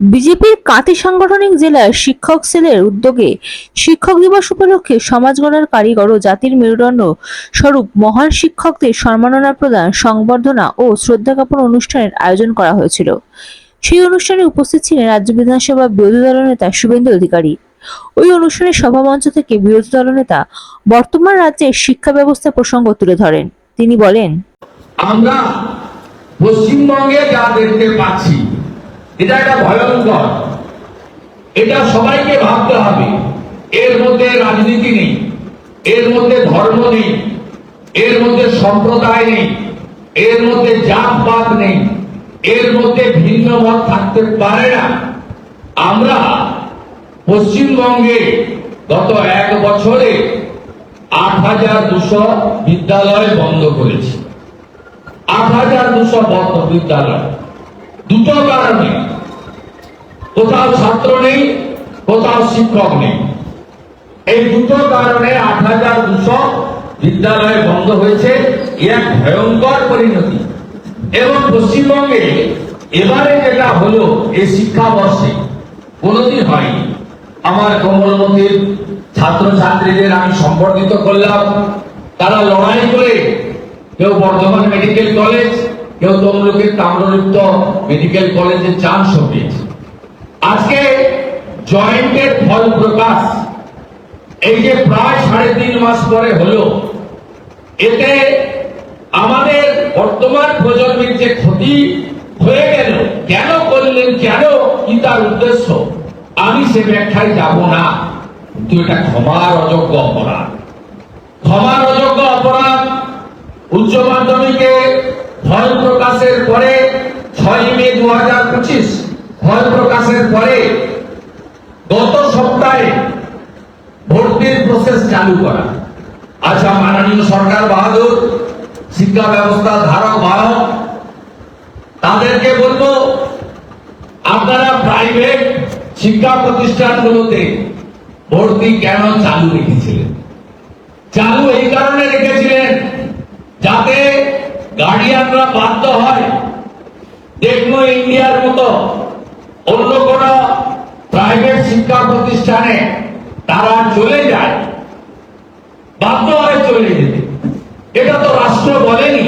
বিজেপির কাঁথি সাংগঠনিক জেলার শিক্ষক সেলের উদ্যোগে শিক্ষক দিবস উপলক্ষে সমাজ গড়ার কারিগর ও জাতির মেরুদণ্ড স্বরূপ মহান শিক্ষকদের সম্মাননা প্রদান, সংবর্ধনা ও শ্রদ্ধা জ্ঞাপন অনুষ্ঠানের আয়োজন করা হয়েছিল। সেই অনুষ্ঠানে উপস্থিত ছিলেন রাজ্য বিধানসভা বিরোধী দল নেতা শুভেন্দু অধিকারী। ওই অনুষ্ঠানের সভামঞ্চ থেকে বিরোধী দলনেতা বর্তমান রাজ্যের শিক্ষা ব্যবস্থা প্রসঙ্গ তুলে ধরেন। তিনি বলেন, আমরা পশ্চিমবঙ্গে যা দেখতে পাচ্ছি এটা একটা ভয়ঙ্কর। এটা সবাইকে ভাবতে হবে। এর মধ্যে রাজনীতি নেই, এর মধ্যে ধর্ম নেই, এর মধ্যে সম্প্রদায় নেই, এর মধ্যে জাতপাত নেই, এর মধ্যে ভিন্ন মত থাকতে পারে না। আমরা পশ্চিমবঙ্গে গত এক বছরে আট হাজার দুশো বিদ্যালয় বন্ধ করেছি। আট হাজার দুশো বন্ধ বিদ্যালয়। দুটো কারণে কোথাও ছাত্র নেই, কোথাও শিক্ষক নেই। এই দুটো কারণে আট হাজার দুশো বিদ্যালয় বন্ধ হয়েছে এক ভয়ঙ্কর পরিণতি। এবং পশ্চিমবঙ্গে এবারে যেটা হলো এই শিক্ষাবর্ষে, কোনোদিন হয়নি। আমার কোমলমতির ছাত্রছাত্রীদের আমি সম্বর্ধিত করলাম। তারা লড়াই করে কেউ বর্ধমান মেডিকেল কলেজ কেউ তমলুকের তাম্রলিপ্ত মেডিকেল কলেজে চান্স পেয়েছে আজকে জয়েন্টের ফল প্রকাশ। এই যে প্রায় সাড়ে তিন মাস পরে হলো, এতে আমাদের বর্তমান প্রজন্মের যে ক্ষতি হয়ে গেল, কেন করলেন, কেন, কি তার উদ্দেশ্য, আমি সে ব্যাখ্যায় যাব না। কিন্তু এটা ক্ষমার অযোগ্য অপরাধ। ক্ষমার অযোগ্য অপরাধ উচ্চ মাধ্যমিকে ফল প্রকাশের পরে ছয় মে দু হাজার পঁচিশ ফল প্রকাশের পরে গত সপ্তাহে ভর্তির প্রসেস চালু করা। আচ্ছা মাননীয় সরকার বাহাদুর, শিক্ষা ব্যবস্থা ধারক বাহক, তাদেরকে বলব, আপনারা প্রাইভেট শিক্ষা প্রতিষ্ঠানগুলোতে ভর্তি কেন চালু রেখেছিলেন? চালু এই কারণে রেখেছিলেন যাতে গার্ডিয়ানরা বাধ্য হয় টেকনো ইন্ডিয়ার মতো অন্য কোন প্রাইভেট শিক্ষা প্রতিষ্ঠানে তারা চলে যায়। বাধ্য হয় চলে যেতে। এটা তো রাষ্ট্র বলেনি।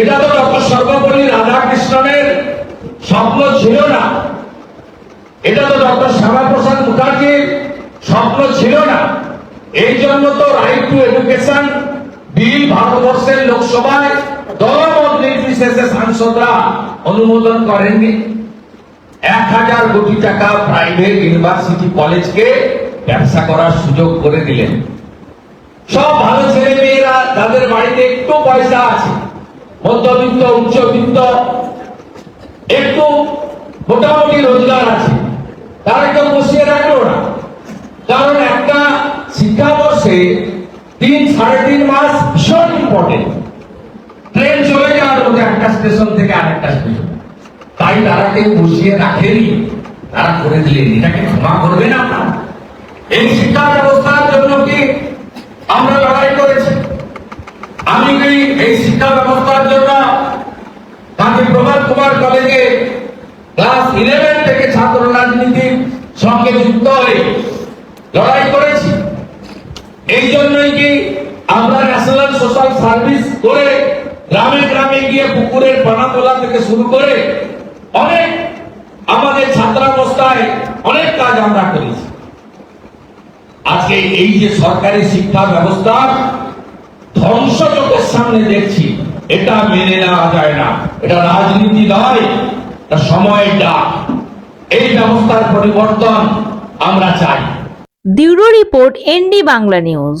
এটা তো ডক্টর সর্বপল্লী রাধাকৃষ্ণনের স্বপ্ন ছিল না। এটা তো ডক্টর শ্যামাপ্রসাদ মুখার্জির স্বপ্ন ছিল না। এই জন্য তো রাইট টু এডুকেশন বিল ভারতবর্ষের লোকসভায় দলমত নির্বিশেষে সাংসদরা অনুমোদন করেননি। এক হাজার কোটি টাকা প্রাইভেট ইউনিভার্সিটি কলেজকে ব্যবসা করার সুযোগ করে দিলেন। সব ভালো ছেলে মেয়েরা যাদের বাড়িতে একটু পয়সা আছে। মধ্যবিত্ত, উচ্চবিত্ত, একটু মোটামুটি রোজগার আছে। তারা কেউ বসিয়ে রাখল না। কারণ একটা শিক্ষাবর্ষে তিন সাড়ে তিন মাস ভীষণ ইম্পর্টেন্ট ট্রেন চলে যাওয়ার একটা স্টেশন থেকে আরেকটা স্টেশন তাই তারা কেউ বসিয়ে রাখেনি। তারা করে দিলেন। এটাকে ক্ষমা করবে না? এই শিক্ষা ব্যবস্থার জন্য কি আমরা লড়াই করেছি? আমি কি এই শিক্ষা ব্যবস্থার জন্য কাজী প্রভাত কুমার কলেজে ক্লাস ইলেভেন থেকে ছাত্র রাজনীতির সঙ্গে যুক্ত হয়ে লড়াই করেছি এই জন্যই কি আমরা ন্যাশনাল সোশ্যাল সার্ভিস করে গ্রামে গ্রামে গিয়ে পুকুরের থেকে শুরু করে অনেক আমাদের ছাত্রাবস্থায় অনেক কাজ আমরা করেছি। আজকে এই যে সরকারি শিক্ষা ব্যবস্থা সামনে দেখছি, এটা মেনে নেওয়া যায় না। এটা রাজনীতি নয়, এটা এই ব্যবস্থার পরিবর্তন আমরা চাই। Bureau report ND Bangla news.